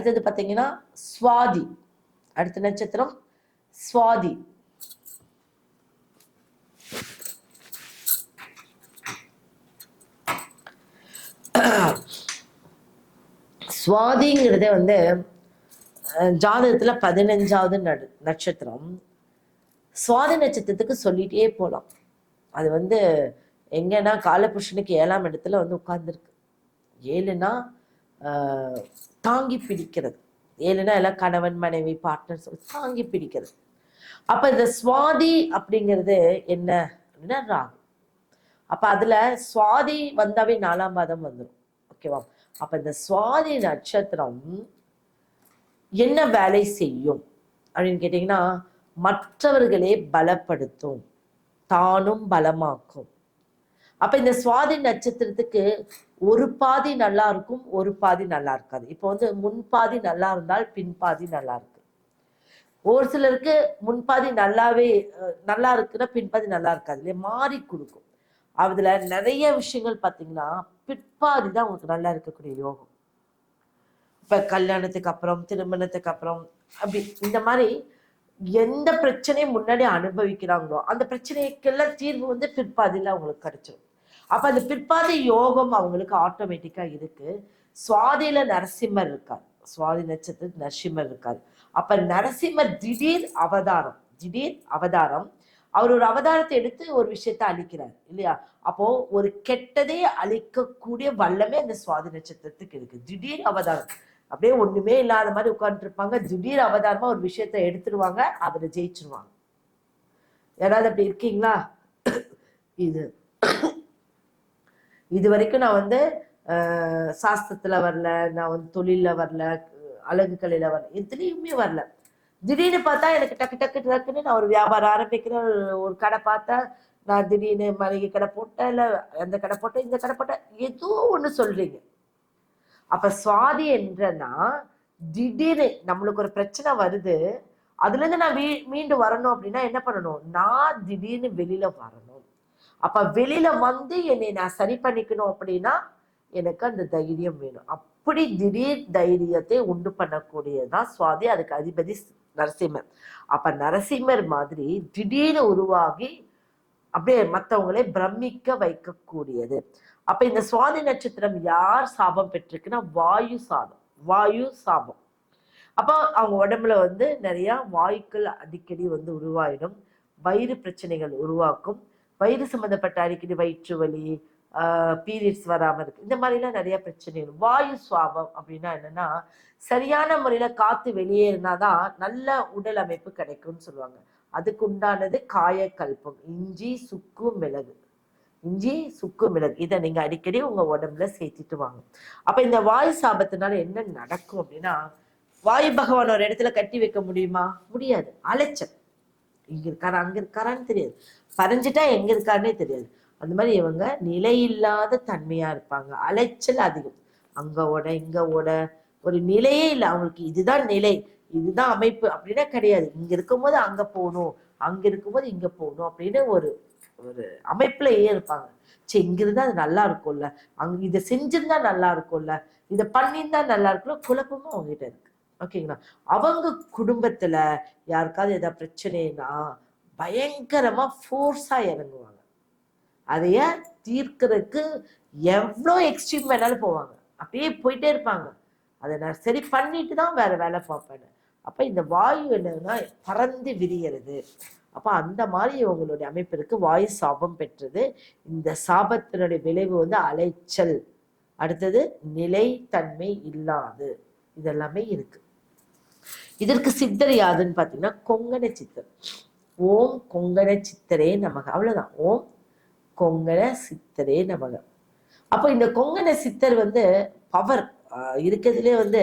அடுத்தது பார்த்தீங்கன்னா சுவாதி. அடுத்த நட்சத்திரம் சுவாதி. சுவாதிங்கிறத வந்து ஜாதகத்துல பதினஞ்சாவது நடு நட்சத்திரம். சுவாதி நட்சத்திரத்துக்கு சொல்லிட்டே போகலாம் அது வந்து எங்கன்னா காலபுருஷனுக்கு ஏழாம் இடத்துல வந்து உட்கார்ந்துருக்கு. ஏழுனா தாங்கி பிடிக்கிறது. ஏன்னா எல்லாம் கணவன் மனைவி பார்ட்னர்ஸ் தாங்கி பிடிக்கிறது. அப்ப இந்த சுவாதி அப்படிங்கிறது என்ன அப்படின்னா ராகு. அப்ப அதுல சுவாதி வந்தாவே நாலாம் பாதம் வந்துடும் ஓகேவா அப்ப இந்த சுவாதி நட்சத்திரம் என்ன வேலை செய்யும் அப்படின்னு கேட்டிங்கன்னா மற்றவர்களே பலப்படுத்தும் தானும் பலமாக்கும். அப்ப இந்த சுவாதி நட்சத்திரத்துக்கு ஒரு பாதி நல்லா இருக்கும் ஒரு பாதி நல்லா இருக்காது. இப்போ வந்து முன்பாதி நல்லா இருந்தால் பின்பாதி நல்லா இருக்கு. ஒரு சிலருக்கு முன்பாதி நல்லாவே நல்லா இருக்குன்னா பின்பாதி நல்லா இருக்காது இல்லையா? மாறி கொடுக்கும். அதுல நிறைய விஷயங்கள் பார்த்தீங்கன்னா பிற்பாதி தான் உங்களுக்கு நல்லா இருக்கக்கூடிய யோகம். இப்போ கல்யாணத்துக்கு அப்புறம் திருமணத்துக்கு அப்புறம் அப்படி இந்த மாதிரி எந்த பிரச்சனையும் முன்னாடி அனுபவிக்கிறாங்களோ அந்த பிரச்சனைக்கெல்லாம் தீர்வு வந்து பிற்பாதியில் அவங்களுக்கு கிடைச்சிடும் அப்ப அந்த பிற்பாத யோகம் அவங்களுக்கு ஆட்டோமேட்டிக்கா இருக்கு. சுவாதியில நரசிம்மர் இருக்கார். சுவாதி நட்சத்திரத்தில் நரசிம்மர் இருக்கார். அப்ப நரசிம்மர் திடீர் அவதாரம் திடீர் அவதாரம். அவர் ஒரு அவதாரத்தை எடுத்து ஒரு விஷயத்த அழிக்கிறார் இல்லையா? அப்போ ஒரு கெட்டதே அழிக்கக்கூடிய வல்லமே அந்த சுவாதி நட்சத்திரத்துக்கு இருக்கு. திடீர் அவதாரம். அப்படியே ஒண்ணுமே இல்லாத மாதிரி உட்கார்ந்துட்டு இருப்பாங்க. திடீர் அவதாரமா ஒரு விஷயத்த எடுத்துருவாங்க அவரை ஜெயிச்சிருவாங்க. யாராவது அப்படி இருக்கீங்களா? இது இது வரைக்கும் நான் வந்து சாஸ்திரத்தில் வரல நான் வந்து தொழிலில் வரல அழகு கலையில் வரல எதுலேயுமே வரல. திடீர்னு பார்த்தா எனக்கு டக்கு டக்கு டக்குன்னு நான் ஒரு வியாபாரம் ஆரம்பிக்கிறேன் ஒரு- கடை பார்த்தா நான் திடீர்னு மளிகை கடை போட்டேன் இல்லை அந்த கடை போட்டேன் இந்த கடை போட்டேன் ஏதோ ஒன்று சொல்கிறீங்க அப்போ சுவாதி என்றனா திடீர்னு நம்மளுக்கு ஒரு பிரச்சனை வருது அதுலேருந்து நான் வீ மீண்டு வரணும் அப்படின்னா என்ன பண்ணணும்? நான் திடீர்னு வெளியில் வரணும். அப்ப வெளியில வந்து என்னை நான் சரி பண்ணிக்கணும் அப்படின்னா எனக்கு அந்த தைரியம் வேணும். அப்படி திடீர் தைரியத்தை உண்டு பண்ணக்கூடியதான் சுவாதி அதுக்கு அதிபதி நரசிம்மர். அப்ப நரசிம்மர் மாதிரி திடீர்னு உருவாகி அப்படியே மற்றவங்களை பிரமிக்க வைக்கக்கூடியது. அப்ப இந்த சுவாதி நட்சத்திரம் யார் சாபம் பெற்றிருக்குன்னா வாயு சாபம் வாயு சாபம். அப்போ அவங்க உடம்புல வந்து நிறைய வாயுக்கள் அடிக்கடி வந்து உருவாயிடும் வயிறு பிரச்சனைகள் உருவாக்கும். வயிறு சம்மந்தப்பட்ட அடிக்கடி வயிற்று வலி பீரியட்ஸ் வராமல் இருக்கு. இந்த மாதிரிலாம் நிறைய பிரச்சனைகள் வாயு சுவாபம் அப்படின்னா என்னன்னா சரியான முறையில் காற்று வெளியேறினா தான் நல்ல உடல் அமைப்பு கிடைக்கும்னு சொல்லுவாங்க. அதுக்கு உண்டானது காயக்கல்பம் இஞ்சி சுக்கு மிளகு. இஞ்சி சுக்கு மிளகு. இதை நீங்கள் அடிக்கடி உங்கள் உடம்புல சேர்த்திட்டு வாங்க. அப்போ இந்த வாயு சாபத்தினால என்ன நடக்கும் அப்படின்னா வாயு பகவான் ஒரு இடத்துல கட்டி வைக்க முடியுமா? முடியாது. அலைச்சல். இங்க இருக்காரா? அங்க இருக்காரான்னு தெரியாது. பறைஞ்சிட்டா எங்க இருக்காருன்னே தெரியாது. அந்த மாதிரி இவங்க நிலையில்லாத தன்மையா இருப்பாங்க. அலைச்சல் அதிகம். அங்கே ஓட இங்கே ஓட. ஒரு நிலையே இல்லை. அவங்களுக்கு இதுதான் நிலை. இதுதான் அமைப்பு அப்படின்னா கிடையாது. இங்க இருக்கும்போது அங்க போகணும். அங்க இருக்கும்போது இங்க போகணும் அப்படின்னு ஒரு ஒரு அமைப்புலயே இருப்பாங்க. சரி இங்கிருந்தா அது நல்லா இருக்கும்ல. அங்க இதை செஞ்சிருந்தா நல்லா இருக்கும்ல. இதை பண்ணியிருந்தா நல்லா இருக்கும்ல. குழப்பமும் அவங்ககிட்ட இருக்கு. ஓகேங்களா? அவங்க குடும்பத்துல யாருக்காவது ஏதாவது பிரச்சனைனா பயங்கரமா ஃபோர்ஸா இறங்குவாங்க. அதைய தீர்க்கறதுக்கு எவ்வளோ எக்ஸ்ட்ரீம் வேணாலும் போவாங்க. அப்படியே போயிட்டே இருப்பாங்க. அதை நான் சரி பண்ணிட்டு தான் வேற வேலை பார்ப்பேன் அப்ப இந்த வாயு என்னன்னா பறந்து விரிகிறது அப்ப அந்த மாதிரி இவங்களுடைய அமைப்பிற்கு வாயு சாபம் பெற்றது. இந்த சாபத்தினுடைய விளைவு வந்து அலைச்சல். அடுத்தது நிலைத்தன்மை இல்லாது. இதெல்லாமே இருக்கு. இதற்கு சித்தர் யாதுன்னு பார்த்தீங்கன்னா கொங்கண சித்தர். ஓம் கொங்கண சித்தரே நமக. அவ்வளோதான் ஓம் கொங்கண சித்தரே நமக. அப்போ இந்த கொங்கண சித்தர் வந்து பவர். இருக்கிறதுலே வந்து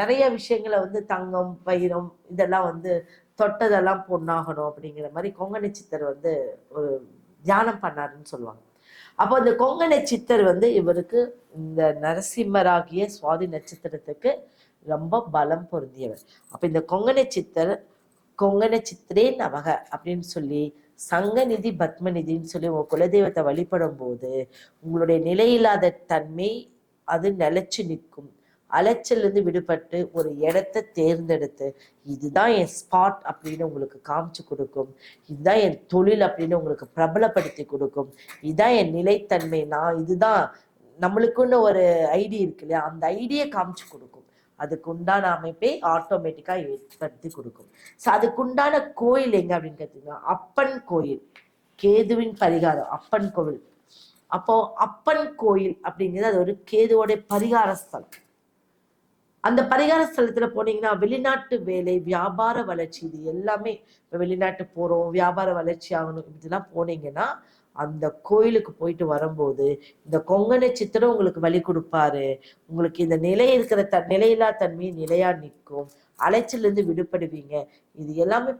நிறைய விஷயங்களை வந்து தங்கம் பயிரம் இதெல்லாம் வந்து தொட்டதெல்லாம் பொண்ணாகணும் அப்படிங்கிற மாதிரி கொங்கண சித்தர் வந்து ஒரு தியானம் பண்ணாருன்னு சொல்லுவாங்க. அப்போ இந்த கொங்கண சித்தர் வந்து இவருக்கு இந்த நரசிம்மராகிய சுவாதி நட்சத்திரத்துக்கு ரொம்ப பலம் பொருந்தியவர் அப்ப இந்த கொங்கண சித்தர் கொங்கண சித்திரே நமக அப்படின்னு சொல்லி சங்கநிதி பத்மநிதின்னு சொல்லி உங்க குலதெய்வத்தை வழிபடும் போது உங்களுடைய நிலையில்லாத தன்மை அது நிலைச்சு நிற்கும். அலைச்சல்லிருந்து விடுபட்டு ஒரு இடத்த தேர்ந்தெடுத்து இதுதான் என் ஸ்பாட் அப்படின்னு உங்களுக்கு காமிச்சு கொடுக்கும். இதுதான் என் தொழில் அப்படின்னு உங்களுக்கு பிரபலப்படுத்தி கொடுக்கும். இதுதான் என் நிலைத்தன்மை. நான் இதுதான் நம்மளுக்குன்னு ஒரு ஐடி இருக்கு இல்லையா? அந்த ஐடியை காமிச்சு கொடுக்கும். அதுக்கு உண்டான அமைப்பை ஆட்டோமேட்டிக்காக ஏற்படுத்தி கொடுக்கும். ஸோ அதுக்குண்டான கோயில் எங்க அப்படின்னு கேட்டீங்கன்னா அப்பன் கோயில். கேதுவின் பரிகாரம் அப்பன் கோவில். அப்போ அப்பன் கோயில் அப்படிங்கிறது அது ஒரு கேதுவோட பரிகார ஸ்தலம். அந்த பரிகார ஸ்தலத்துல போனீங்கன்னா வெளிநாட்டு வேலை வியாபார வளர்ச்சி இது எல்லாமே இப்ப வெளிநாட்டு போறோம் வியாபார வளர்ச்சி ஆகணும் இப்படிலாம் போனீங்கன்னா அந்த கோயிலுக்கு போயிட்டு வரும்போது இந்த கொங்கண சித்திரம் உங்களுக்கு வழி கொடுப்பாரு. உங்களுக்கு இந்த நிலை இருக்கிற த நிலையில்லா தன்மை நிலையா நிற்கும். அலைச்சல்ல இருந்து விடுபடுவீங்க. இது எல்லாமே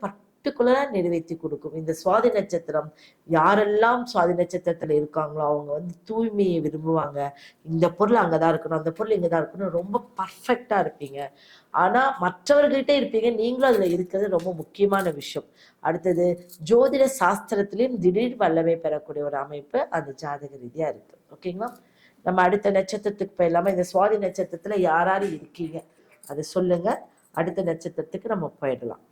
பர்டிகுலரா நிறைவேற்றி கொடுக்கும். இந்த சுவாதி நட்சத்திரம் யாரெல்லாம் சுவாதி நட்சத்திரத்துல இருக்காங்களோ அவங்க வந்து தூய்மையை விரும்புவாங்க. இந்த பொருள் அங்கதான் இருக்கணும் அந்த பொருள் இங்கதான் இருக்கணும். ரொம்ப பர்ஃபெக்டா இருப்பீங்க. ஆனா மற்றவர்கிட்ட இருப்பீங்க. நீங்களும் அதுல இருக்கிறது ரொம்ப முக்கியமான விஷயம். அடுத்தது ஜோதிட சாஸ்திரத்திலையும் திடீர் வல்லமை பெறக்கூடிய ஒரு அமைப்பு அந்த ஜாதக ரீதியா இருக்கு. ஓகேங்களா நம்ம அடுத்த நட்சத்திரத்துக்கு போயிடலாமா? இந்த சுவாதி நட்சத்திரத்துல யார் யார் இருக்கீங்க? அதை சொல்லுங்க. அடுத்த நட்சத்திரத்துக்கு நம்ம போயிடலாம்.